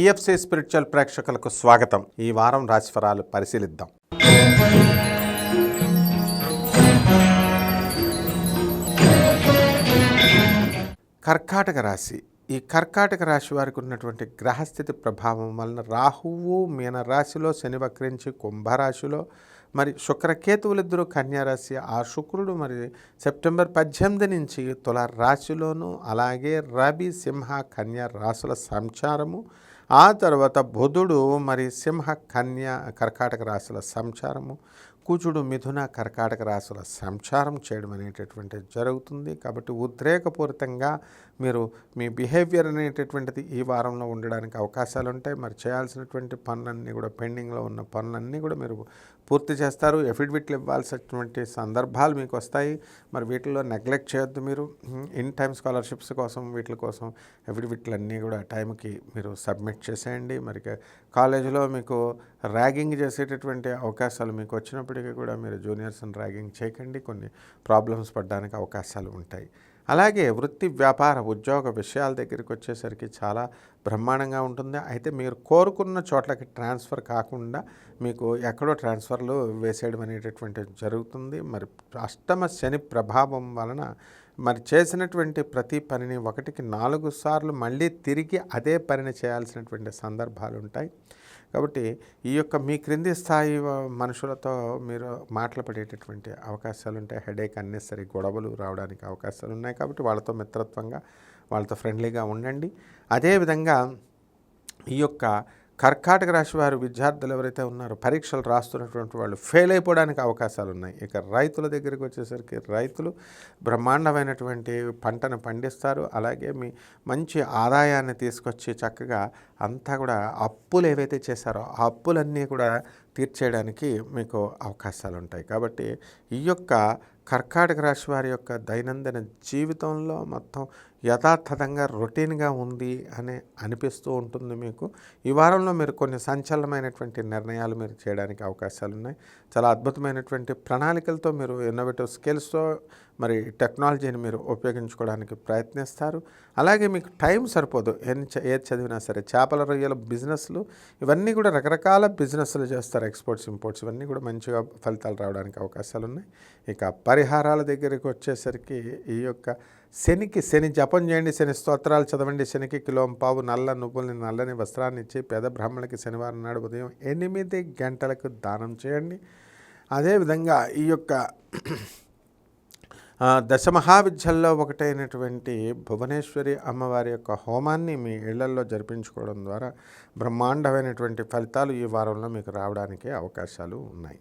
TFC spiritual ప్రేక్షకులకు స్వాగతం. ఈ వారం రాశిఫలాలు పరిశీలిద్దాం. కర్కాటక రాశి. ఈ కర్కాటక రాశి వారికి ఉన్నటువంటి గ్రహస్థితి ప్రభావం వలన రాహువు మీన రాశిలో శని వక్రించి కుంభరాశిలో మరి శుక్రకేతువులిద్దరూ కన్యారాశి ఆ శుక్రుడు మరి సెప్టెంబర్ పద్దెనిమిది నుంచి తుల రాశిలోను అలాగే రవి సింహ కన్యా రాశుల సంచారము ఆ తర్వాత బుధుడు మరి సింహ కన్య కర్కాటక రాశుల సంచారము కూచుడు మిథున కర్కాటక రాశుల సంచారం చేయడం అనేటటువంటిది జరుగుతుంది. కాబట్టి ఉద్రేకపూరితంగా మీరు మీ బిహేవియర్ అనేటటువంటిది ఈ వారంలో ఉండడానికి అవకాశాలు ఉంటాయి. మరి చేయాల్సినటువంటి పనులన్నీ కూడా పెండింగ్లో ఉన్న పనులన్నీ కూడా మీరు పూర్తి చేస్తారు. ఎఫిడవిట్లు ఇవ్వాల్సినటువంటి సందర్భాలు మీకు వస్తాయి. మరి వీటిలో నెగ్లెక్ట్ చేయొద్దు మీరు. ఇన్ టైమ్ స్కాలర్షిప్స్ కోసం వీటి కోసం ఎఫిడవిట్లు అన్నీ కూడా టైంకి మీరు సబ్మిట్ చేసేయండి మరి కాలేజీలో మీకు ర్యాగింగ్ చేసేటటువంటి అవకాశాలు మీకు వచ్చినప్పటికీ కూడా మీరు జూనియర్స్ని ర్యాగింగ్ చేయకండి. కొన్ని ప్రాబ్లమ్స్ పడడానికి అవకాశాలు ఉంటాయి. అలాగే వృత్తి వ్యాపార ఉద్యోగ విషయాల దగ్గరికి వచ్చేసరికి చాలా బ్రహ్మాండంగా ఉంటుంది. అయితే మీరు కోరుకున్న చోట్లకి ట్రాన్స్ఫర్ కాకుండా మీకు ఎక్కడో ట్రాన్స్ఫర్లు వేసేయడం అనేటటువంటిది జరుగుతుంది. మరి అష్టమ శని ప్రభావం వలన మరి చేసినటువంటి ప్రతి పనిని ఒకటికి నాలుగు సార్లు మళ్ళీ తిరిగి అదే పనిని చేయాల్సినటువంటి సందర్భాలు ఉంటాయి కాబట్టి ఈ యొక్క మీ క్రింది స్థాయి మనుషులతో మీరు మాటలు పడేటటువంటి అవకాశాలు ఉంటాయి హెడేక్ అన్నెసరీ గొడవలు రావడానికి అవకాశాలు ఉన్నాయి కాబట్టి వాళ్ళతో మిత్రత్వంగా వాళ్ళతో ఫ్రెండ్లీగా ఉండండి. అదేవిధంగా ఈ యొక్క కర్కాటక రాశి వారు విద్యార్థులు ఎవరైతే ఉన్నారో పరీక్షలు రాస్తున్నటువంటి వాళ్ళు ఫెయిల్ అయిపోవడానికి అవకాశాలు ఉన్నాయి. ఇక రైతుల దగ్గరికి వచ్చేసరికి రైతులు బ్రహ్మాండమైనటువంటి పంటను పండిస్తారు. అలాగే మీ మంచి ఆదాయాన్ని తీసుకొచ్చి చక్కగా అంతా కూడా అప్పులు ఏవైతే చేశారో ఆ అప్పులన్నీ కూడా తీర్చేయడానికి మీకు అవకాశాలు ఉంటాయి. కాబట్టి ఈ యొక్క కర్కాటక రాశి వారి యొక్క దైనందిన జీవితంలో మొత్తం యథార్థంగా రొటీన్గా ఉంది అని అనిపిస్తూ ఉంటుంది మీకు. ఈ వారంలో మీరు కొన్ని సంచలనమైనటువంటి నిర్ణయాలు మీరు చేయడానికి అవకాశాలు ఉన్నాయి. చాలా అద్భుతమైనటువంటి ప్రణాళికలతో మీరు ఇన్నోవేటివ్ స్కిల్స్తో మరి టెక్నాలజీని మీరు ఉపయోగించుకోవడానికి ప్రయత్నిస్తారు. అలాగే మీకు టైం సరిపోదు. ఎన్ని చ- ఏది చదివినా సరే చేపల రొయ్యల బిజినెస్లు ఇవన్నీ కూడా రకరకాల బిజినెస్లు చేస్తారు. ఎక్స్పోర్ట్స్ ఇంపోర్ట్స్ ఇవన్నీ కూడా మంచిగా ఫలితాలు రావడానికి అవకాశాలు ఉన్నాయి. ఇక పరిహారాల దగ్గరికి వచ్చేసరికి ఈ యొక్క శనికి శని జపం చేయండి శని స్తోత్రాలు చదవండి శనికి కిలో పావు నల్ల నువ్వుల్ని నల్లని వస్త్రాన్ని ఇచ్చి పేద బ్రాహ్మణులకి శనివారం నాడు ఉదయం ఎనిమిది గంటలకు దానం చేయండి. అదేవిధంగా ఈ యొక్క దశమహావిద్యల్లో ఒకటైనటువంటి భువనేశ్వరి అమ్మవారి యొక్క హోమాన్ని మీ ఇళ్ళల్లో జరిపించుకోవడం ద్వారా బ్రహ్మాండమైనటువంటి ఫలితాలు ఈ వారంలో మీకు రావడానికి అవకాశాలు ఉన్నాయి.